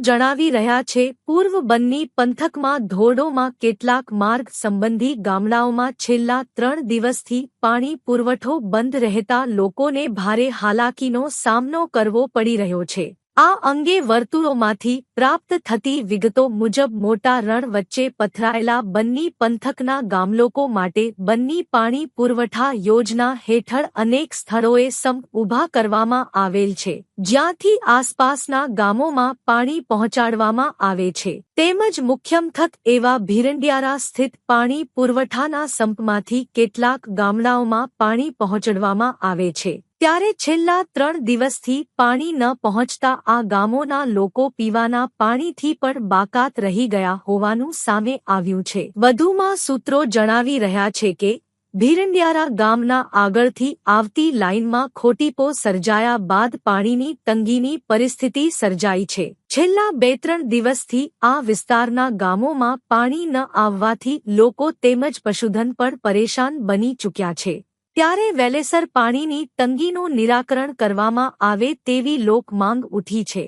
જણાવી રહ્યા છે, પૂર્વ બન્ની પંથકમાં ધોરડોમાં કેટલાક માર્ગ સંબંધી ગામડાઓમાં છેલ્લા ત્રણ દિવસથી પાણી પુરવઠો બંધ રહેતા લોકોને ભારે હાલાકીનો સામનો કરવો પડી રહ્યો છે. આ અંગે વર્તુળોમાંથી પ્રાપ્ત થતી વિગતો મુજબ મોટા રણ વચ્ચે પથરાયેલા બન્ની પંથકના ગામલોકો માટે બન્ની પાણી પુરવઠા યોજના હેઠળ અનેક સ્થળોએ સંપ ઊભા કરવામાં આવેલ છે, જ્યાંથી આસપાસના ગામોમાં પાણી પહોંચાડવામાં આવે છે. તેમજ મુખ્યમથક એવા ભીરંડિયારા સ્થિત પાણી પુરવઠાના સંપમાંથી કેટલાક ગામડાઓમાં પાણી પહોંચાડવામાં આવે છે. ત્યારે છેલ્લા ત્રણ દિવસથી પાણી ન પહોંચતા આ ગામોના લોકો પીવાના પાણીથી પણ બાકાત રહી ગયા હોવાનું સામે આવ્યું છે. વધુમાં સૂત્રો જણાવી રહ્યા છે કે, ભીરંડિયારા ગામના આગળથી આવતી લાઇનમાં ખોટીપો સર્જાયા બાદ પાણીની તંગીની પરિસ્થિતિ સર્જાઈ છે. છેલ્લા બે ત્રણ દિવસથી આ વિસ્તારના ગામોમાં પાણી ન આવવાથી લોકો તેમજ પશુધન પણ પરેશાન બની ચૂક્યા છે. ત્યારે વેલેસર પાણીની તંગીનું નિરાકરણ કરવામાં આવે તેવી લોક માંગ ઉઠી છે.